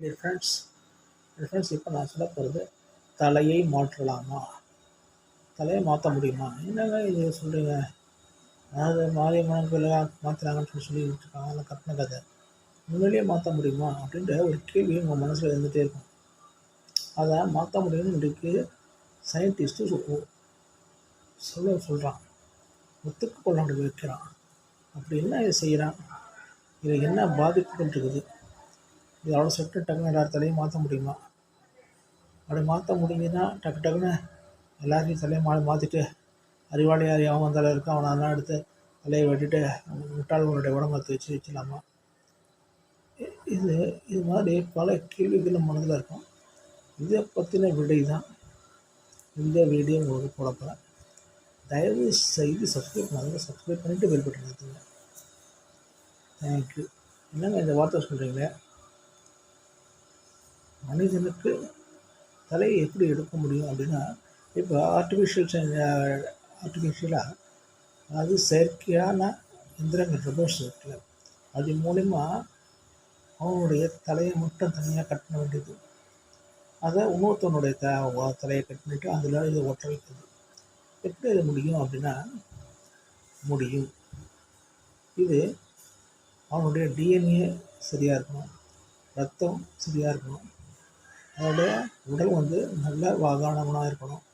Friends friends இப்போ நான் சொல்ல போகிறது தலையை மாற்றலாமா? தலையை மாற்ற முடியுமா? என்னங்க இது சொல்கிறீங்க அதாவது மாரியம்மன் கோயிலாக மாற்றுறாங்கன்னு சொல்லி சொல்லிட்டு இருக்காங்க. அதெல்லாம் கற்பனை கதை உண்மையிலேயே மாற்ற முடியுமா? அப்படின்ற ஒரு கேள்வி உங்கள் மனசில் இருந்துகிட்டே இருக்கும். அதை மாற்ற முடியும்னு இன்றைக்கு சயின்டிஸ்ட்டு சொல்ல சொல்கிறான் ஒத்துக்கு கொள்ளாண்டு வைக்கிறான். அப்படி என்ன இதை செய்கிறான் இதில் என்ன பாதிப்புகள் இருக்குது இதோட செட்டு டக்குன்னு எல்லார் தலையும் மாற்ற முடியுமா? அப்படி மாற்ற முடியுதுன்னா டக்கு டக்குன்னு எல்லாரையும் தலையை மா மாற்றிட்டு அறிவாளி யார் அவன் வந்தாலும் இருக்கும் அவனை அதெல்லாம் எடுத்து தலையை வெட்டிட்டு முட்டாள்களுடைய உடம்பை வச்சு வச்சிடலாமா? இது இது மாதிரி பல கேள்விகள் மனதில் இருக்கும். இதை பற்றின விடை தான் இந்த வீடியோ உங்களுக்கு போடப்போகிறேன் தயவு செய்து சப்ஸ்கிரைப் பண்ணாங்க சப்ஸ்கிரைப் பண்ணிவிட்டு பெல் பட்டன் எடுத்துங்க தேங்க்யூ என்னங்க இந்த வார்த்தை சொல்கிறீங்களே மனிதனுக்கு தலையை எப்படி எடுக்க முடியும் அப்படின்னா இப்போ ஆர்டிஃபிஷியல் ஆர்டிஃபிஷியலாக அது செயற்கையான எந்திரங்கள் ரிபோர்ட்ஸ் இருக்குல்ல அது மூலிமா அவனுடைய தலையை மட்டும் தனியாக கட் வேண்டியது. அதை இன்னொருத்தவனுடைய த தலையை கட் அதில் இதை ஒட்ட வைக்கிறது. எப்படி இது முடியும் அப்படின்னா முடியும். இது அவனுடைய டிஎன்ஏ சரியாக இருக்கணும் ரத்தம் சரியாக இருக்கணும் அதோடைய உடல் வந்து நல்ல வாகானவனாக இருக்கணும்.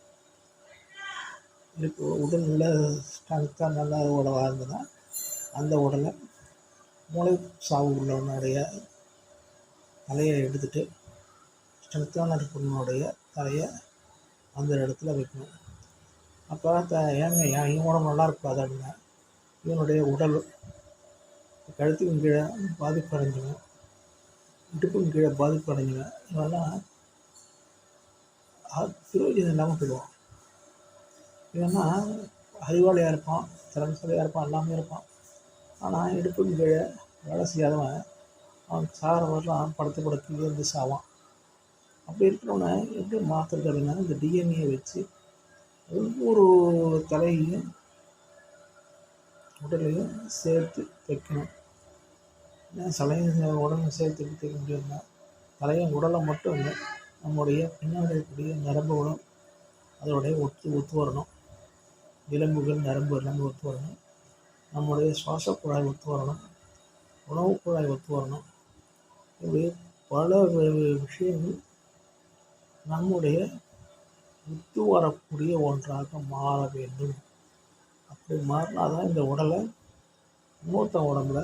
இப்போ உடல் நல்ல ஸ்ட்ரென்த்தாக நல்ல உடலாக இருந்ததுன்னா அந்த உடலை மூளை சாவு உள்ளவனுடைய தலையை எடுத்துட்டு ஸ்ட்ரென்த்தான இருக்கிறவனுடைய தலையை அந்த இடத்துல வைக்கணும். அப்போ த ஏங்க ஏன் இவன் உடம்பு நல்லா இருக்காது அப்படின்னா இவனுடைய உடல் கழுத்துக்கு கீழே பாதிப்பு அடைஞ்சிடும் இடுப்புக்கு கீழே பாதிப்பு அடைஞ்சுவேன் இவெல்லாம் அ- இல்லாமல் போயிடுவான். இவன்னா அறிவாளியாக இருப்பான் திறமைசாலியாக இருப்பான் எல்லாமே இருப்பான். ஆனால் இடுப்புக்கு கீழே வேலை செய்யாதவன் அவன் சாகிற வரலாம் படுத்து படுத்து இருந்து சாவான். அப்படி இருக்கிறவனை எப்படி மாற்றுறது அப்படின்னா இந்த டிஎன்ஏ வச்சு ஒவ்வொரு தலையையும் உடலையும் சேர்த்து தைக்கணும் ஏன்னா தலையும் உடம்பு சேர்த்து எப்படி முடியும்னா தலையும் உடலை மட்டும் இல்லை நம்முடைய பின்னாடி இருக்கக்கூடிய நரம்புகளும் அதோடைய ஒத்து ஒத்து வரணும் விலம்புகள் நரம்பு எல்லாமே ஒத்து வரணும் நம்முடைய சுவாச குழாய் ஒத்து வரணும் உணவு குழாய் ஒத்து வரணும் இப்படி பல விஷயங்கள் நம்முடைய ஒத்து வரக்கூடிய ஒன்றாக மாற வேண்டும். அப்படி மாறினா தான் இந்த உடலை மூத்த உடம்புல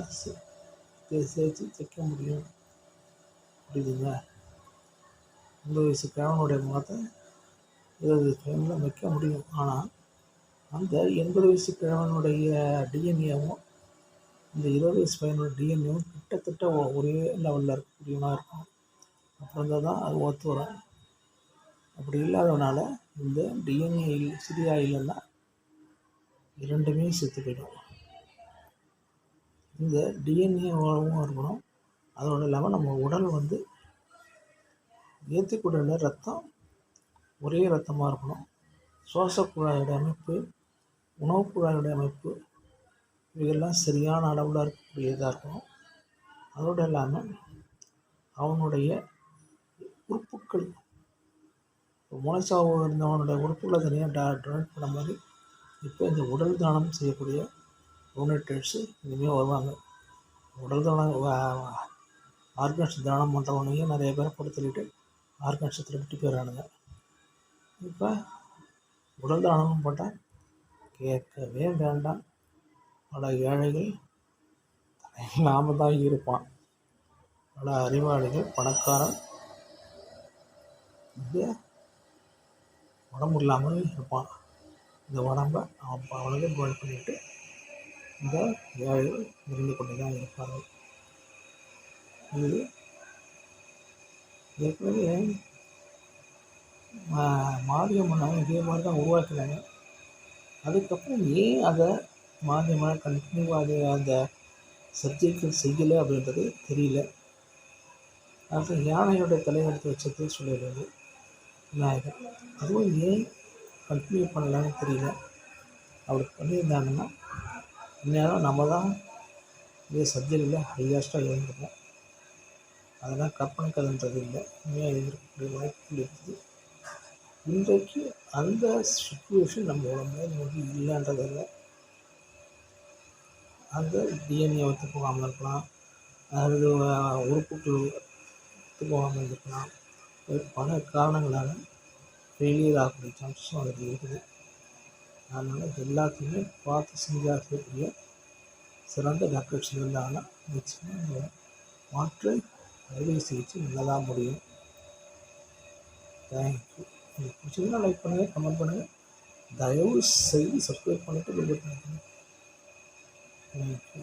சேர்த்து தைக்க முடியும். புரியுதுங்களா? இந்த வயசு கிழவனுடைய முகத்தை இருபது கிழமையில் வைக்க முடியும். ஆனால் அந்த எண்பது வயசு கிழவனுடைய டிஎன்ஏவும் இந்த இருபது வயசு பையனோட டிஎன்ஏவும் கிட்டத்தட்ட ஒரே லெவலில் இருக்கக்கூடியவனாக இருக்கும். அப்புறம் இருந்தால் தான் அது ஒத்து வரும். அப்படி இல்லாதவனால இந்த டிஎன்ஏ சரியா இல்லைன்னா இரண்டுமே செத்து போயிடும். இந்த டிஎன்ஏவாகவும் இருக்கணும். அதோடு இல்லாமல் நம்ம உடல் வந்து ஏற்றுக்கூடிய ரத்தம் ஒரே ரத்தமாக இருக்கணும். சுவாச அமைப்பு உணவு குழாயோட அமைப்பு இவையெல்லாம் சரியான அளவில் இருக்கக்கூடியதாக இருக்கணும். அதோடு இல்லாமல் அவனுடைய உறுப்புக்கள் இப்போ இருந்தவனுடைய உறுப்புகளை தனியாக டா டொனேட் பண்ண மாதிரி இப்போ இந்த உடல் தானம் செய்யக்கூடிய டொனேட்டர்ஸு இனிமேல் வருவாங்க. உடல் தானம் ஆர்கன்ஸ் தானம் பண்ணுறவனையும் நிறைய பேரை படுத்திட்டு ஆர்கன்ஸை திருப்பிட்டு போயிடறானுங்க. இப்போ உடல் தானமும் போட்டால் கேட்கவே வேண்டாம். பல ஏழைகள் நாம தான் இருப்பான் பல அறிவாளிகள் பணக்காரன். இந்த உடம்பு இல்லாமல் இருப்பான். இந்த உடம்பை அவன் அவனுக்கு பண்ணிவிட்டு இந்த ஏழைகள் இருந்து கொண்டு தான் இருப்பார்கள். இது ஏற்கனவே மா- இதே மாதிரி தான் உருவாக்கினாங்க. அதுக்கப்புறம் ஏன் அதை மாரியம்மனை கண்டினியூவாக அது அந்த சர்ஜைகள் செய்யலை அப்படின்றது தெரியல. அது யானையோட தலையெடுத்து வச்சது சொல்லிடுறது விநாயகர். அதுவும் ஏன் கண்டினியூ பண்ணலான்னு தெரியல. அப்படி பண்ணியிருந்தாங்கன்னா இந்நேரம் நம்ம தான் இதே சப்ஜெக்டில் ஹையஸ்ட்டாக எழுந்திருப்போம் அதெல்லாம் கற்பனை கதைன்றது இல்லை. உண்மையாக இருக்கக்கூடிய வாய்ப்புகள் இருக்குது. இன்றைக்கு அந்த சுச்சுவேஷன் நம்ம உடம்புல நமக்கு இல்லைன்றதில்ல. அந்த டிஎன்ஏ ஒத்து போகாமல் இருக்கலாம். அல்லது உறுப்புகள் ஒத்து போகாமல் இருந்திருக்கலாம். பல காரணங்களால் ஃபெயிலியர் ஆகக்கூடிய சான்சஸும் அதில் இருக்குது. அதனால் எல்லாத்தையுமே பார்த்து செஞ்சால் செய்யக்கூடிய சிறந்த டாக்டர்ஸ் இருந்தாங்கன்னா நிச்சயமாக இந்த மாற்று அறுவை சிகிச்சை நல்லதாக முடியும். தேங்க்யூ உங்களுக்கு பிடிச்சதுன்னா லைக் பண்ணுங்கள் கமெண்ட் பண்ணுங்கள் தயவு செய்து சப்ஸ்கிரைப் பண்ணிட்டு பெல் பட்டன் தேங்க்யூ